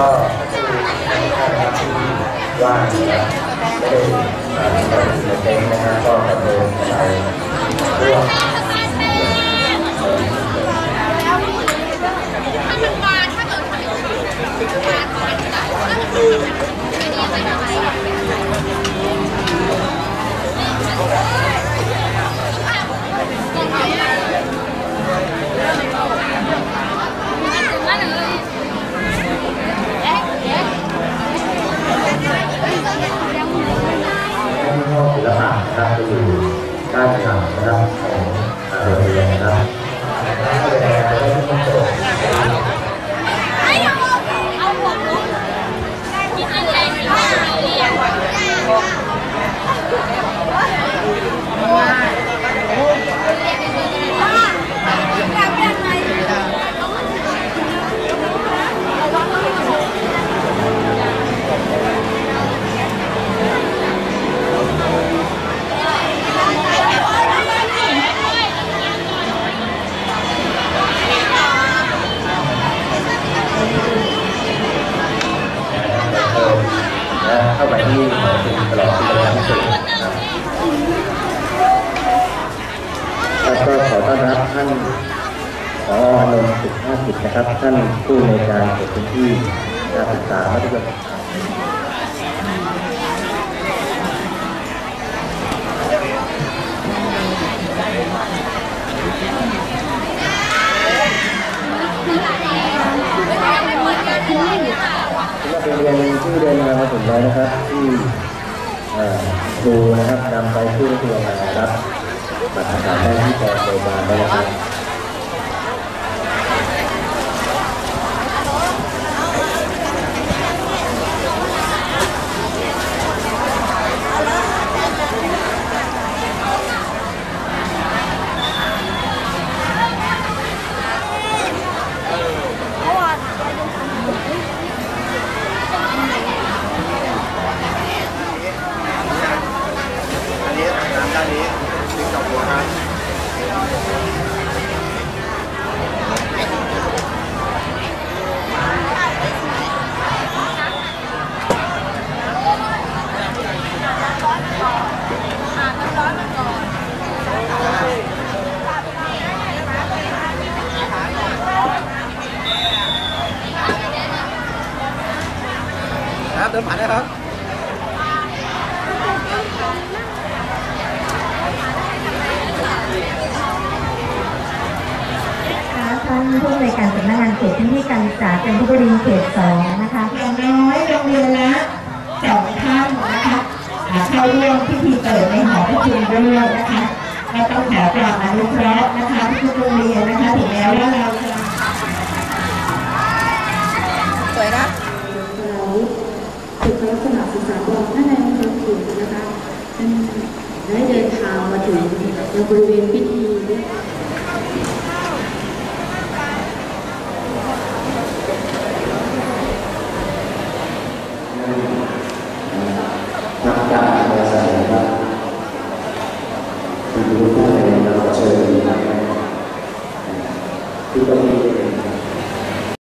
ก็นะครับที่ว่างนะครับไม่ ด้านหลั เข้าไปที่หอศิลป์ตลอดที่เราทำสุดนะครับแล้วก็ขอต้อนรับท่านขออนนท์สุขภาพจิตนะครับ ท่านผู้ในการเขตพื้นที่การศึกษามัธยมศึกษา สำหรับโรงเรียนที่เดินามาถึงแล้วนะครับที่ครูนะครับนำไปผู้ที่ลงมารับบัตรทหารได้ที่กองโรงพยาบาลนะครับ อันนี้น้ำด้านนี้ติ๊กกับหัวครับ ครับเดินผ่านได้ครับ ท่านผู้ในวยการสำนักงานเขตพื้นที่การศึกษาจันทบุรีเขตสองนะคะอย่างน้อยโรงเรียนละสองท่านนะคะเข้าร่วมพิธีเปิดในหอประชุมด้วยนะคะก็ต้องขอความอนุเคราะห์นะคะทุกโรงเรียนนะคะถึงแม้ว่าเราจะสวยนะเราสุขลักษณะศึกษาบอกท่านนายองขุนนะคะได้เดินทางมาถึงบริเวณพิธี